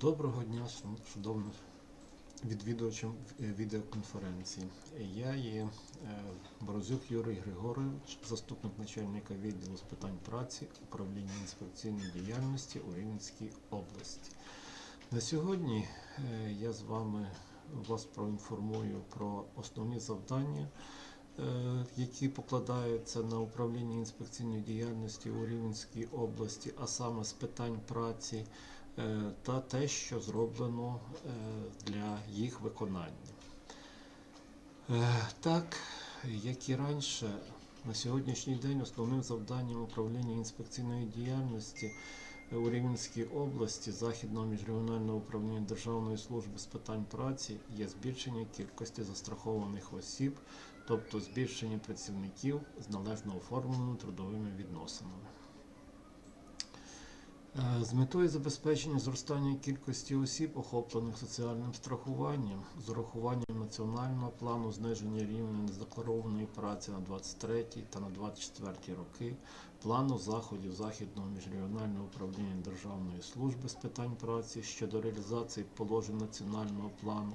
Доброго дня, шановним відвідувачам е, відеоконференції. Я є е, Борозюк Юрій Григорович, заступник начальника відділу з питань праці, управління інспекційної діяльності у Рівненській області. На сьогодні е, я з вами вас проінформую про основні завдання, які покладаються на управління інспекційної діяльності у Рівненській області, а саме з питань праці та те, що зроблено е, для їх виконання. Е, Так, як і раніше, на сьогоднішній день основним завданням управління інспекційної діяльності у Рівненській області Західного міжрегіонального управління Державної служби з питань праці є збільшення кількості застрахованих осіб, тобто збільшення працівників з належно оформленими трудовими відносинами. Е, З метою забезпечення зростання кількості осіб, охоплених соціальним страхуванням, з урахуванням національного плану зниження рівня незакларованої праці на 23 та на 24 роки, плану заходів Західного міжрегіонального управління Державної служби з питань праці щодо реалізації положень національного плану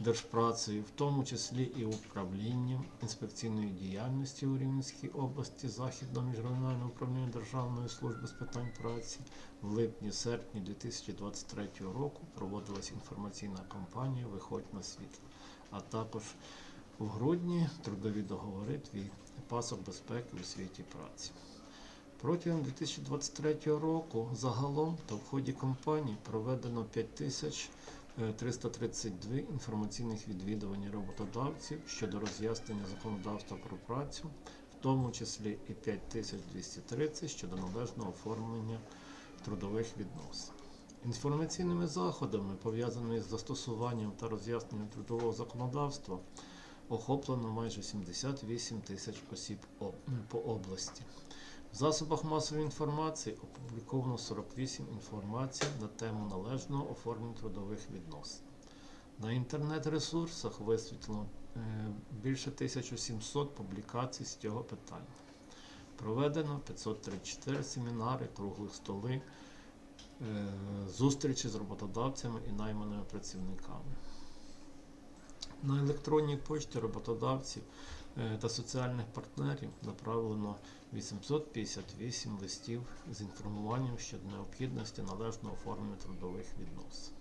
Держпрацею, в тому числі і управлінням інспекційної діяльності у Рівненській області Західного міжрегіонального управління Державної служби з питань праці в липні-серпні 2023 року проводилась інформаційна кампанія Виходь на світло, а також у грудні трудові договори Твій пасок безпеки у світі праці. Протягом 2023 року загалом та в ході кампанії проведено 5332 інформаційних відвідувань роботодавців щодо роз'яснення законодавства про працю, в тому числі і 5230 щодо належного оформлення трудових відносин. Інформаційними заходами, пов'язаними з застосуванням та роз'ясненням трудового законодавства, охоплено майже 78 тисяч осіб по області. В засобах масової інформації опубліковано 48 інформацій на тему належного оформлення трудових відносин. На інтернет-ресурсах висвітлено е, більше 1700 публікацій з цього питання. Проведено 534 семінари, круглих столи, е, зустрічі з роботодавцями і найманими працівниками. На електронній пошті роботодавців та соціальних партнерів направлено 858 листів з інформуванням щодо необхідності належного оформлення трудових відносин.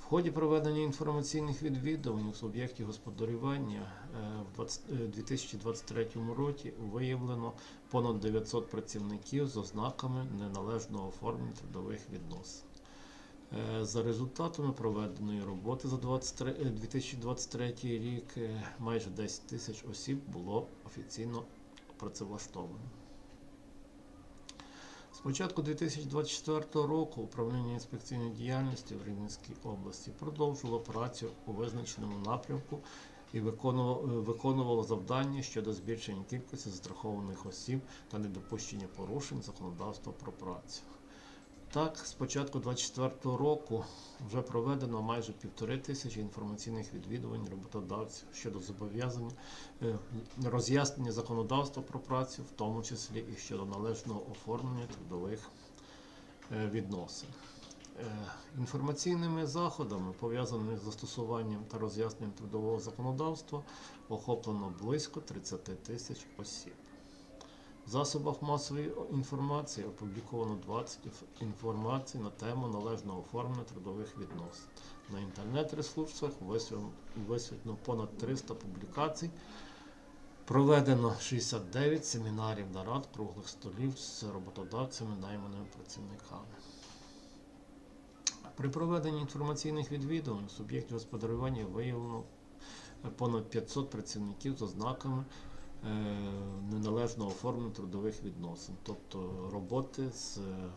В ході проведення інформаційних відвідувань у суб'єктів господарювання е, в 20 е, 2023 році виявлено понад 900 працівників з ознаками неналежного оформлення трудових відносин. Е, За результатами проведеної роботи за 23 е, 2023 рік е, майже 10 тисяч осіб було офіційно працевлаштовано. З початку 2024 року управління інспекційної діяльності в Рівненській області продовжувало працю у визначеному напрямку і виконувало завдання щодо збільшення кількості застрахованих осіб та недопущення порушень законодавства про працю. Так, з початку 2024 року вже проведено майже півтори тисячі інформаційних відвідувань роботодавців щодо зобов'язань е, роз'яснення законодавства про працю, в тому числі і щодо належного оформлення трудових е, відносин. Е, Інформаційними заходами, пов'язаними з застосуванням та роз'ясненням трудового законодавства, охоплено близько 30 тисяч осіб. В засобах масової інформації опубліковано 20 інформацій на тему належного оформлення трудових відносин. На інтернет-ресурсах висвітлено- понад 300 публікацій. Проведено 69 семінарів нарад круглих столів з роботодавцями, найманими працівниками. При проведенні інформаційних відвідувань суб'єктів господарювання виявлено е, понад 500 працівників з ознаками неналежного оформлення трудових відносин, тобто роботи з, е,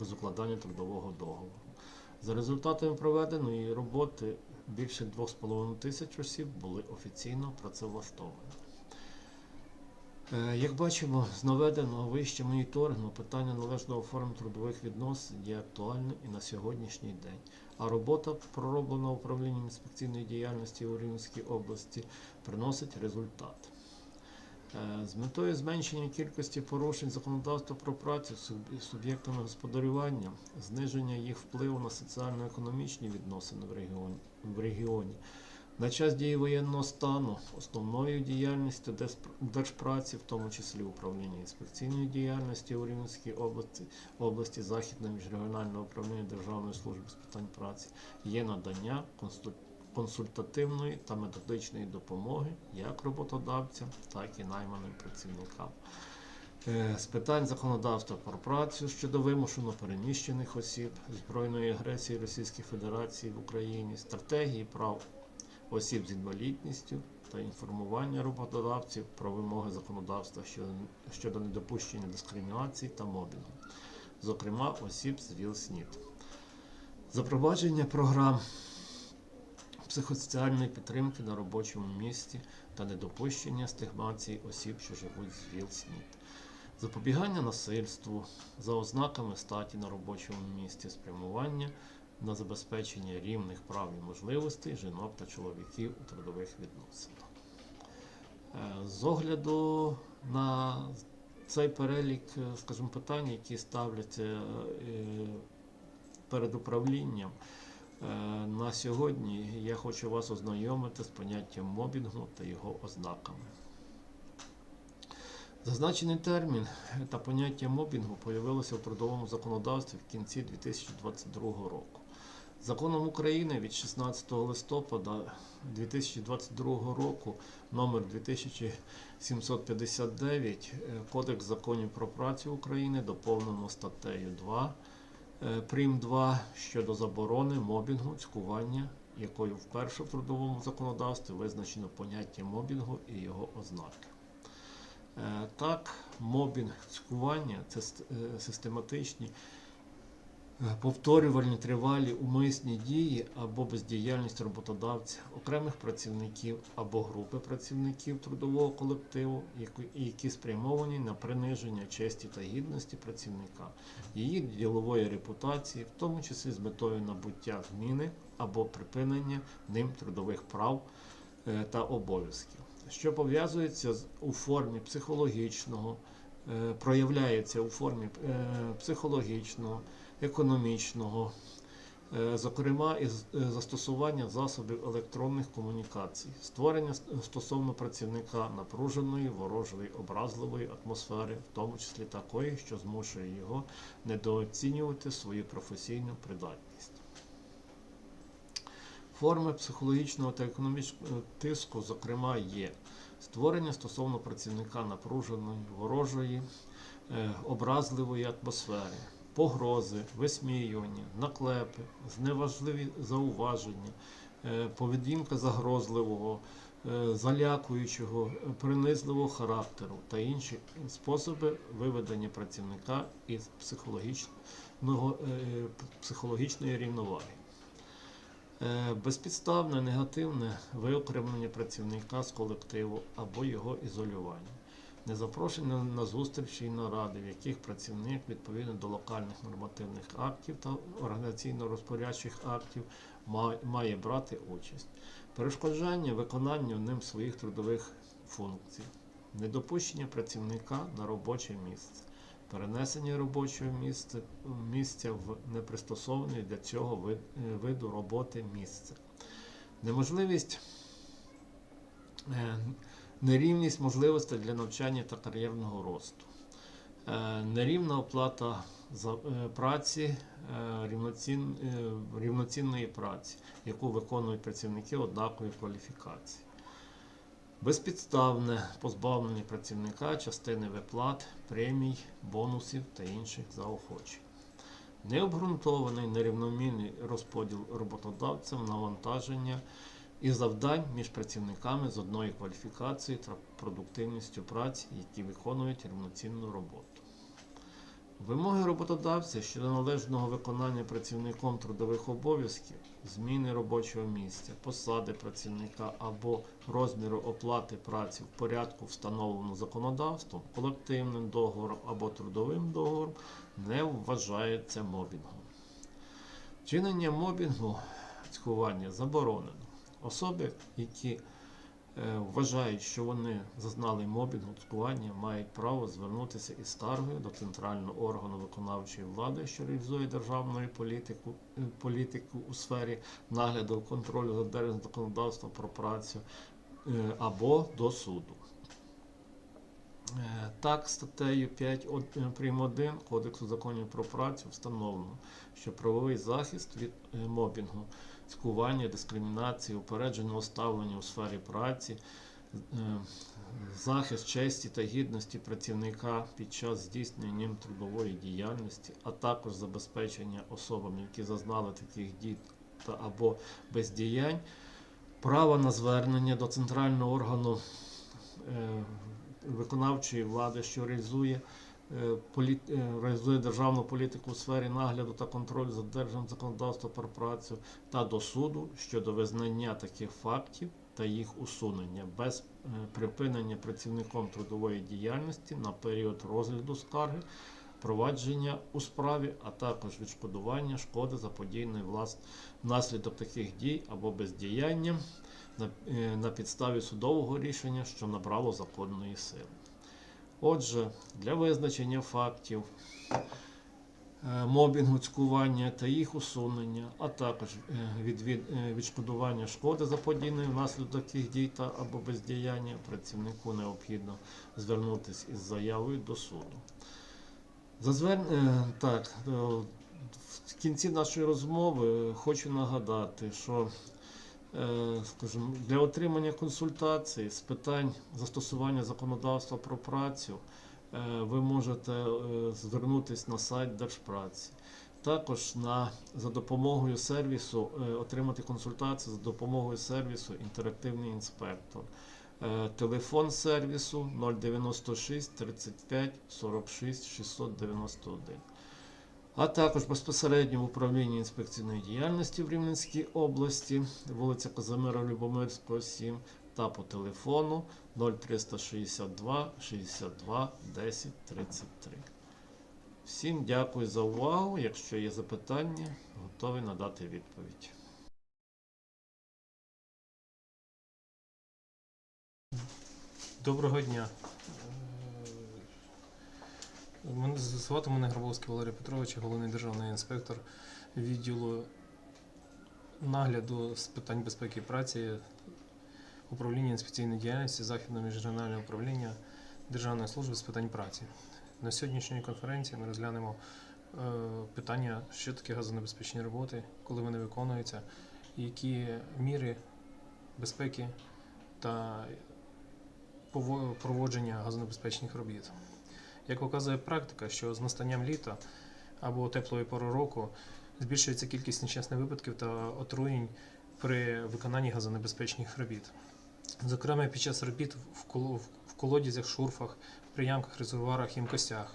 без укладання трудового договору. За результатами проведеної роботи більше 2,5 тисяч осіб були офіційно працевлаштовані. Е, Як бачимо, з наведеного вище моніторингу питання належного оформлення трудових відносин є актуальним і на сьогоднішній день. А робота, пророблена управлінням інспекційної діяльності у Рівненській області, приносить результат. Е, З метою зменшення кількості порушень законодавства про працю суб- суб'єктами господарювання, зниження їх впливу на соціально-економічні відносини в регіоні, в регіоні. На час дії воєнного стану основною діяльністю Держпраці, в тому числі управління інспекційної діяльності у Рівненській області, області Західне міжрегіональне управління Державної служби з питань праці, є надання консту- консультативної та методичної допомоги як роботодавцям, так і найманим працівникам. Е, З питань законодавства про працю щодо вимушено переміщених осіб, збройної агресії Російської Федерації в Україні, стратегії прав осіб з інвалідністю та інформування роботодавців про вимоги законодавства щодо, щодо недопущення дискримінації та мобінгу, зокрема осіб з ВІЛ-СНІД. Запровадження програм психосоціальної підтримки на робочому місці та недопущення стигмації осіб, що живуть з ВІЛ-СНІД. Запобігання насильству за ознаками статі на робочому місці, спрямування на забезпечення рівних прав і можливостей жінок та чоловіків у трудових відносинах. Е, З огляду на цей перелік, е, скажімо, питань, які ставляться е, перед управлінням, на сьогодні я хочу вас ознайомити з поняттям мобінгу та його ознаками. Зазначений термін та поняття мобінгу появилося в трудовому законодавстві в кінці 2022 року. Законом України від 16 листопада 2022 року номер 2759 е, Кодекс законів про працю України доповнено статтею 2 е, прим 2 щодо заборони мобінгу, цькування, якою вперше в трудовому законодавстві визначено поняття мобінгу і його ознаки. Е, Так, мобінг, цькування це е, систематичні е, повторювальні тривалі умисні дії або бездіяльність роботодавця, окремих працівників або групи працівників трудового колективу, які спрямовані на приниження честі та гідності працівника, її ділової репутації, в тому числі з метою набуття зміни або припинення ним трудових прав е, та обов'язків, що пов'язується з- у формі психологічного, е, проявляється у формі е, психологічного, економічного, е, зокрема із е, застосування засобів електронних комунікацій, створення стосовно працівника напруженої, ворожої, образливої атмосфери, в тому числі такої, що змушує його недооцінювати свою професійну придатність. Форми психологічного та економічного тиску, зокрема, є створення стосовно працівника напруженої, ворожої, е, образливої атмосфери, погрози, висміювання, наклепи, зневажливі зауваження, е, поведінка загрозливого, е, залякуючого, принизливого характеру та інші способи виведення працівника із психологічного, е, психологічної рівноваги. Безпідставне негативне виокремлення працівника з колективу або його ізолювання, незапрошення на зустрічі і наради, в яких працівник відповідно до локальних нормативних актів та організаційно-розпорядчих актів має брати участь, перешкоджання виконанню ним своїх трудових функцій, недопущення працівника на робоче місце. Перенесення робочого місця, місця в непристосоване для цього вид- виду роботи місце. Неможливість е, нерівність можливостей для навчання та кар'єрного росту. Е, Нерівна оплата за е, праці е, рівноцін, рівноцінної праці, яку виконують працівники однакової кваліфікації. Безпідставне позбавлення працівника частини виплат, премій, бонусів та інших заохочень. Необґрунтований нерівномірний розподіл роботодавцем навантаження і завдань між працівниками з одної кваліфікації та продуктивністю праці, які виконують рівноцінну роботу. Вимоги роботодавця щодо належного виконання працівником трудових обов'язків, зміни робочого місця, посади працівника або розміру оплати праці в порядку, встановленому законодавством, колективним договором або трудовим договором, не вважається мобінгом. Чинення мобінгу цькування заборонено. Особи, які е, вважають, що вони зазнали мобінгу, цькування, мають право звернутися із скаргою до центрального органу виконавчої влади, що реалізує державну політику, е, політику у сфері нагляду контролю за додержанням законодавства про працю е, або до суду. Так, статтею 5 е, прим. 1 Кодексу законів про працю встановлено, що правовий захист від мобінгу, цькування, дискримінації, упередженого ставлення у сфері праці, е, захист честі та гідності працівника під час здійснення ним трудової діяльності, а також забезпечення особам, які зазнали таких дій та або бездіянь, право на звернення до центрального органу е, виконавчої влади, що реалізує, реалізує державну політику у сфері нагляду та контролю за додержанням законодавства про працю та до суду щодо визнання таких фактів та їх усунення без е, припинення працівником трудової діяльності на період розгляду скарги, провадження у справі, а також відшкодування шкоди заподійної влас... внаслідок таких дій або бездіяння на, е, на підставі судового рішення, що набрало законної сили. Отже, для визначення фактів е, мобінгу, цькування та їх усунення, а також е, е, відшкодування шкоди заподійної внаслідок таких дій та або бездіяння, працівнику необхідно звернутися із заявою до суду. За звер... е, так, в кінці нашої розмови хочу нагадати, що скажімо, для отримання консультацій з питань застосування законодавства про працю е, ви можете е, звернутися на сайт Держпраці. Також на, за допомогою сервісу е, отримати консультацію за допомогою сервісу Інтерактивний інспектор. Е, Телефон сервісу 096 35 46 691 а також безпосередньо в управлінні інспекційної діяльності в Рівненській області, вулиця Казимира Любомирського, 7, та по телефону 0362 62 10 33. Всім дякую за увагу. Якщо є запитання, готовий надати відповідь. Доброго дня. Мене- Звати мене Грабовський Валерій Петрович, головний державний інспектор відділу нагляду з питань безпеки праці, управління інспекційної діяльності Західного міжрегіонального управління Державної служби з питань праці. На сьогоднішній конференції ми розглянемо е, питання, що таке газонебезпечні роботи, коли вони виконуються, які міри безпеки та проводження газонебезпечних робіт. Як показує практика, що з настанням літа або теплої пори року збільшується кількість нещасних випадків та отруєнь при виконанні газонебезпечних робіт. Зокрема, під час робіт в колодязях, шурфах, приямках, резервуарах, ємкостях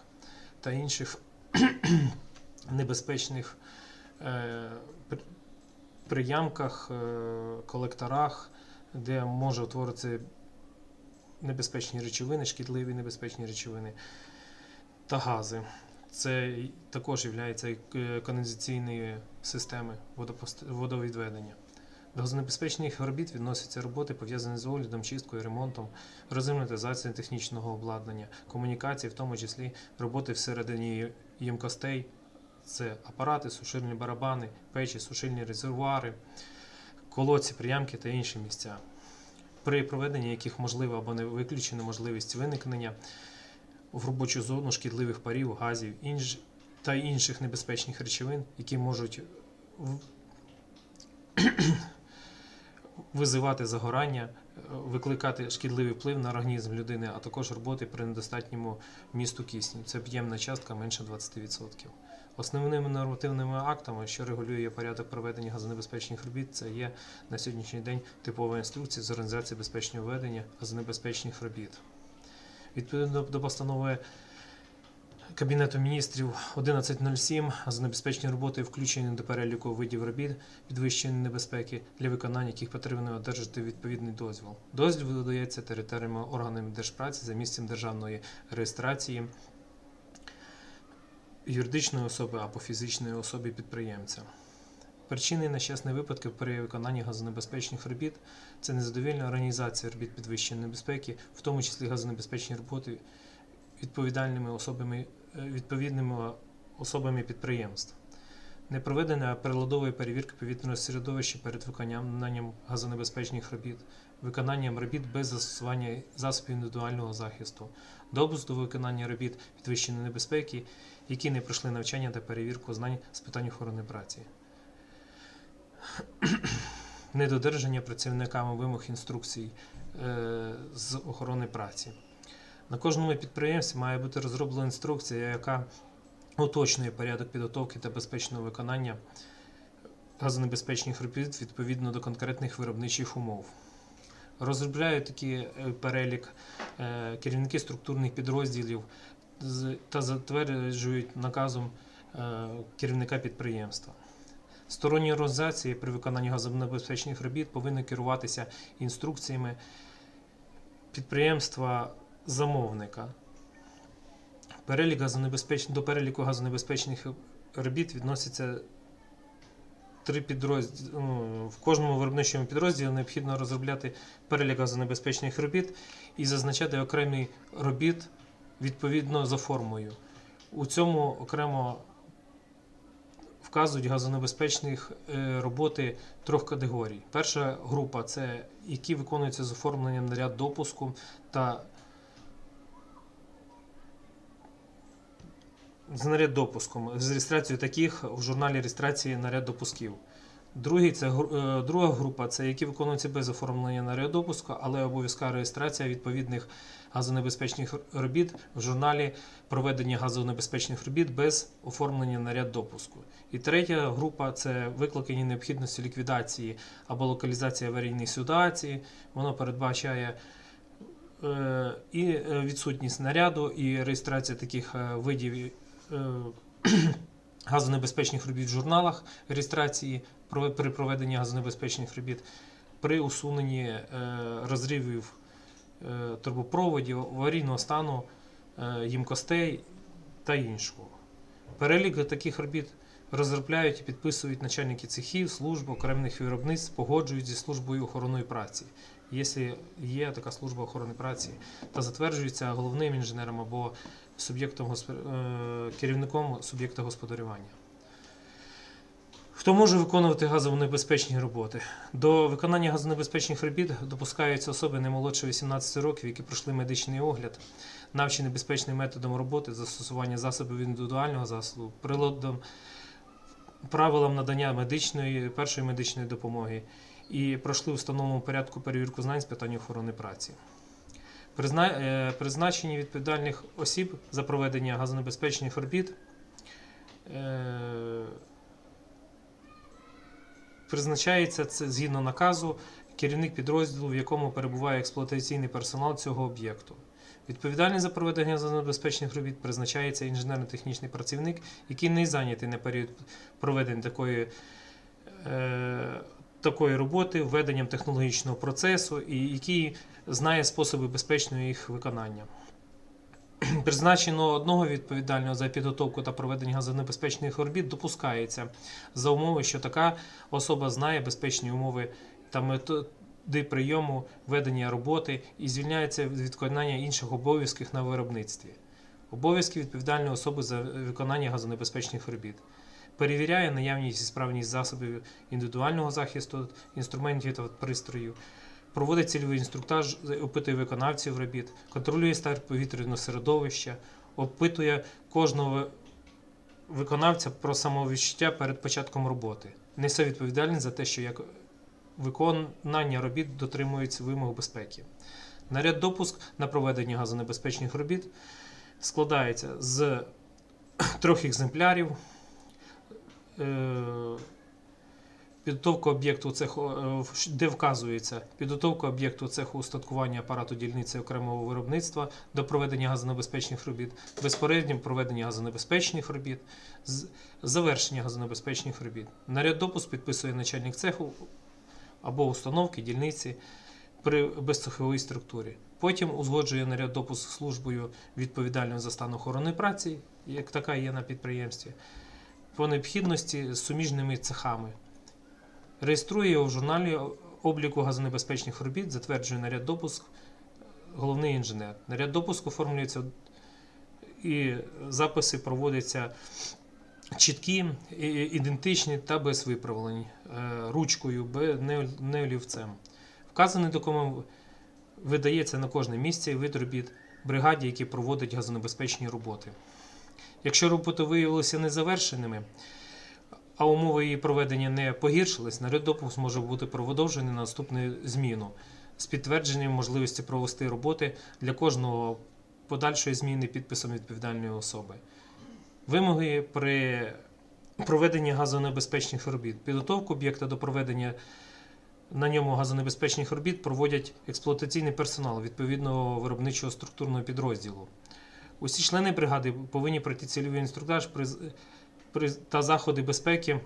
та інших небезпечних е, при- приямках, е, колекторах, де може утворитися небезпечні речовини, шкідливі небезпечні речовини та гази. Це також є каналізаційної системи водовідведення. До газонебезпечних робіт відносяться роботи, пов'язані з оглядом, чисткою, ремонтом, розинутизацією технічного обладнання, комунікації, в тому числі роботи всередині ємкостей, це апарати, сушильні барабани, печі, сушильні резервуари, колодці, приямки та інші місця при проведенні яких можлива або не виключена можливість виникнення в робочу зону шкідливих парів, газів інж... та інших небезпечних речовин, які можуть визивати загорання, е, викликати шкідливий вплив на організм людини, а також роботи при недостатньому місту кисню. Це об'ємна частка менше 20%. Основними нормативними актами, що регулює порядок проведення газонебезпечних робіт, це є на сьогоднішній день типова інструкція з організації безпечного ведення газонебезпечних робіт. Відповідно до постанови Кабінету міністрів 1107 газонебезпечні роботи включені до переліку видів робіт підвищеної небезпеки, для виконання яких потрібно одержати відповідний дозвіл. Дозвіл видається територіальними органами держпраці за місцем державної реєстрації юридичної особи або фізичної особи підприємця. Причини нещасних випадків при виконанні газонебезпечних робіт це незадовільна організація робіт підвищеної небезпеки, в тому числі газонебезпечні роботи відповідальними особами, е, відповідними особами підприємств. Непроведення приладової перевірки повітряного середовища перед виконанням газонебезпечних робіт, виконанням робіт без застосування засобів індивідуального захисту, допуск до виконання робіт підвищеної небезпеки, які не пройшли навчання та перевірку знань з питань охорони праці. Недодержання працівниками вимог інструкцій е, з охорони праці. На кожному підприємстві має бути розроблена інструкція, яка уточнює порядок підготовки та безпечного виконання газонебезпечних робіт відповідно до конкретних виробничих умов. Розробляють такий е, перелік е, керівники структурних підрозділів та затверджують наказом керівника підприємства. Сторонні організації при виконанні газонебезпечних робіт повинні керуватися інструкціями підприємства замовника. Перелік газонебезпеч... До переліку газонебезпечних робіт відносяться три підрозділи. Ну, в кожному виробничому підрозділі необхідно розробляти перелік газонебезпечних робіт і зазначати окремі робіт відповідно за формою. У цьому окремо вказують газонебезпечних е, роботи трьох категорій. Перша група це які виконуються з оформленням наряд допуску та з наряд допуском, з реєстрацією таких в журналі реєстрації наряд допусків. Другий це е, друга група це які виконуються без оформлення наряд допуску, але обов'язкова реєстрація відповідних газонебезпечних робіт в журналі проведення газонебезпечних робіт без оформлення наряд допуску. І третя група це викликані необхідності ліквідації або локалізації аварійної ситуації. Воно передбачає е, і е, відсутність наряду, і реєстрація таких видів газонебезпечних робіт в журналах реєстрації при проведенні газонебезпечних робіт, при усуненні е, розривів е, трубопроводів, аварійного стану, е, їмкостей та іншого. Перелік таких робіт розробляють і підписують начальники цехів, служб, окремих виробництв, погоджують зі службою охорони праці, якщо є така служба охорони праці, та затверджується головним інженером або суб'єктом керівником суб'єкта господарювання. Хто може виконувати газонебезпечні роботи? До виконання газонебезпечних робіт допускаються особи не молодше 18 років, які пройшли медичний огляд, навчені безпечним методом роботи, застосування засобів індивідуального засобу, приладом, правилам надання медичної, першої медичної допомоги і пройшли в встановленому порядку перевірку знань з питань охорони праці. Е, Призначені відповідальних осіб за проведення газонебезпечних робіт е, призначається це згідно наказу керівник підрозділу, в якому перебуває експлуатаційний персонал цього об'єкту. Відповідальний за проведення газонебезпечних робіт призначається інженерно-технічний працівник, який не зайнятий на період проведення такої, е, такої роботи, введенням технологічного процесу, і який знає способи безпечного їх виконання. Призначено одного відповідального за підготовку та проведення газонебезпечних робіт допускається за умови, що така особа знає безпечні умови та методи прийому ведення роботи і звільняється від виконання інших обов'язків на виробництві. Обов'язки відповідальної особи за виконання газонебезпечних робіт. Перевіряє наявність і справність засобів індивідуального захисту, інструментів та пристроїв, проводить цільовий інструктаж, опитує виконавців робіт, контролює стан повітряного середовища, опитує кожного виконавця про самовідчуття перед початком роботи. Несе відповідальність за те, що як виконання робіт дотримується вимог безпеки. Наряд допуск на проведення газонебезпечних робіт складається з трьох екземплярів. Підготовка об'єкту цеху, е, де вказується підготовка об'єкту цеху устаткування апарату дільниці окремого виробництва до проведення газонебезпечних робіт, безпосередньо проведення газонебезпечних робіт, завершення газонебезпечних робіт. Наряд допуск підписує начальник цеху або установки дільниці при безцеховій структурі. Потім узгоджує наряд допуск службою відповідальною за стан охорони праці, як така є на підприємстві, по необхідності з суміжними цехами Реєструє його в журналі обліку газонебезпечних робіт, затверджує наряд допуск головний інженер. Наряд допуску оформлюється і записи проводяться чіткі, ідентичні та без виправлень, е, ручкою, не не олівцем. Вказаний документ видається на кожне місце і вид робіт бригаді, які проводять газонебезпечні роботи. Якщо роботи виявилися незавершеними, а умови її проведення не погіршились, наряд допуск може бути продовжений на наступну зміну з підтвердженням можливості провести роботи для кожного подальшої зміни підписом відповідальної особи. Вимоги при проведенні газонебезпечних робіт. Підготовку об'єкта до проведення на ньому газонебезпечних робіт проводять експлуатаційний персонал відповідного виробничого структурного підрозділу. Усі члени бригади повинні пройти цільовий інструктаж при, та заходи безпеки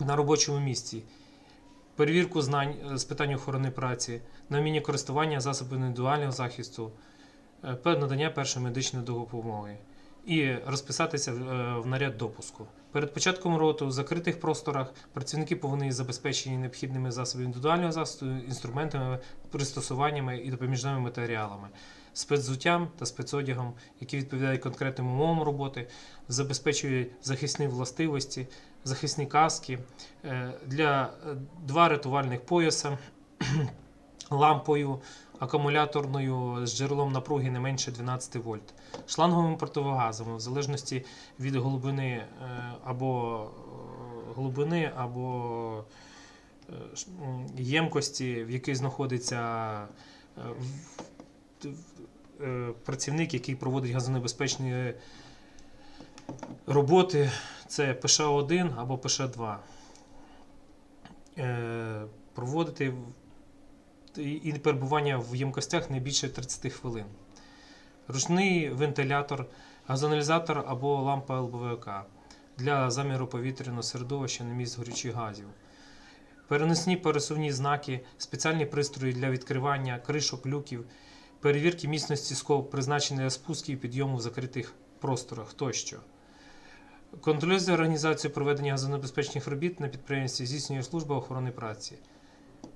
на робочому місці, перевірку знань е, з питань охорони праці, на вміння користування засобами індивідуального захисту, е, надання першої медичної допомоги і розписатися в, е, наряд допуску. Перед початком роботи у закритих просторах працівники повинні забезпечені необхідними засобами індивідуального захисту, інструментами, пристосуваннями і допоміжними матеріалами, спецзуттям та спецодягом, які відповідають конкретним умовам роботи, забезпечують захисні властивості, захисні каски, е, для е, два рятувальних пояса, лампою акумуляторною з джерелом напруги не менше 12 вольт, шланговими противогазами в залежності від глибини е, або глибини, або ємкості, в якій знаходиться працівник, який проводить газонебезпечні роботи, це ПШ-1 або ПШ-2. Е, Проводити і перебування в ємкостях не більше 30 хвилин. Ручний вентилятор, газоаналізатор або лампа ЛБВК для заміру повітряного середовища на місць горючих газів. Переносні пересувні знаки, спеціальні пристрої для відкривання кришок, люків, перевірки міцності скоб, призначення спусків і підйому в закритих просторах тощо. Контролює за організацією проведення газонебезпечних робіт на підприємстві здійснює служба охорони праці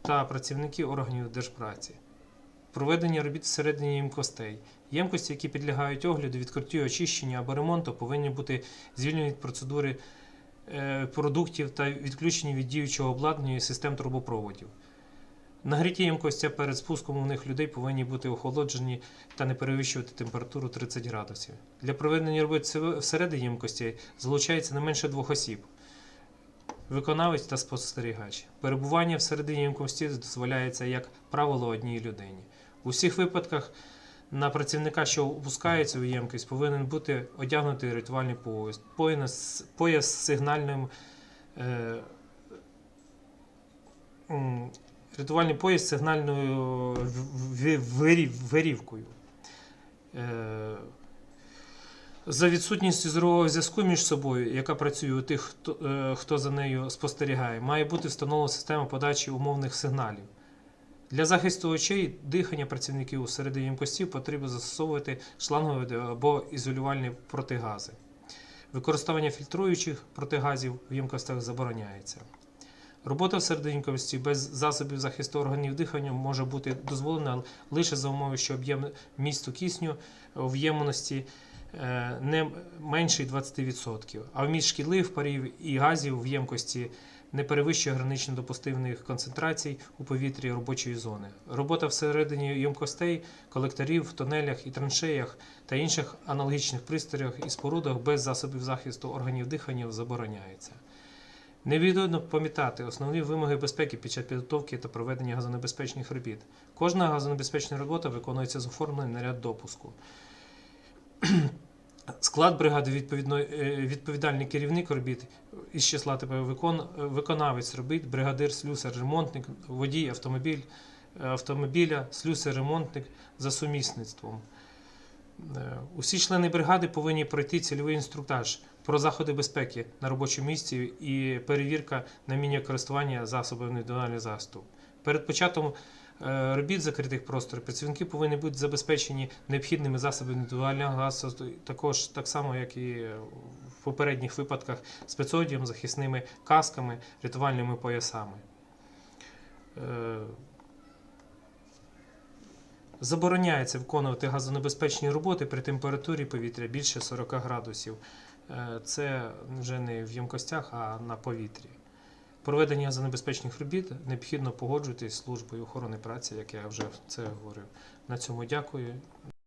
та працівники органів держпраці. Проведення робіт всередині ємкостей. Ємкості, які підлягають огляду, відкриттю, очищенню або ремонту, повинні бути звільнені від процедури е, продуктів та відключені від діючого обладнання і систем трубопроводів. Нагріті ємкості перед спуском у них людей повинні бути охолоджені та не перевищувати температуру 30 градусів. Для проведення робіт всередині ємкості залучається не менше двох осіб виконавець та спостерігач. Перебування всередині ємкості дозволяється як правило одній людині. У всіх випадках на працівника, що опускається у ємкість, повинен бути одягнутий рятувальний пояс, пояс, пояс з сигнальним. Е, рятувальний з сигнальною вирівкою. Е, за відсутністю зорового зв'язку між собою, яка працює у тих, хто, е, хто за нею спостерігає, має бути встановлена система подачі умовних сигналів. Для захисту очей дихання працівників у середині ємкостів потрібно застосовувати шлангові або ізолювальні протигази. Використання фільтруючих протигазів в ємкостях забороняється. Робота всередині ємкості без засобів захисту органів дихання може бути дозволена лише за умови, що об'єм місту кисню в ємності е, не менший 20%, а вміст шкідливих парів і газів в ємкості не перевищує гранично допустимих концентрацій у повітрі робочої зони. Робота всередині ємкостей, колекторів, в тунелях і траншеях та інших аналогічних пристроях і спорудах без засобів захисту органів дихання забороняється. Невідповідно пам'ятати основні вимоги безпеки під час підготовки та проведення газонебезпечних робіт. Кожна газонебезпечна робота виконується з оформлений наряд допуску. Склад бригади е, відповідальний керівник робіт із числа типу викон, виконавець робіт, бригадир, слюсар, ремонтник, водій автомобіль, автомобіля, слюсар, ремонтник за сумісництвом. Е, Усі члени бригади повинні пройти цільовий інструктаж про заходи безпеки на робочому місці і перевірка на вміння користування засобами індивідуального захисту. Перед початком е, робіт закритих просторів працівники повинні бути забезпечені необхідними засобами індивідуального захисту, також так само, як і в попередніх випадках спецодягом, захисними касками, рятувальними поясами. Е, Забороняється виконувати газонебезпечні роботи при температурі повітря більше 40 градусів. Е, Це вже не в ємкостях, а на повітрі. Проведення занебезпечних робіт необхідно погоджуватись з службою охорони праці, як я вже це говорив. На цьому дякую.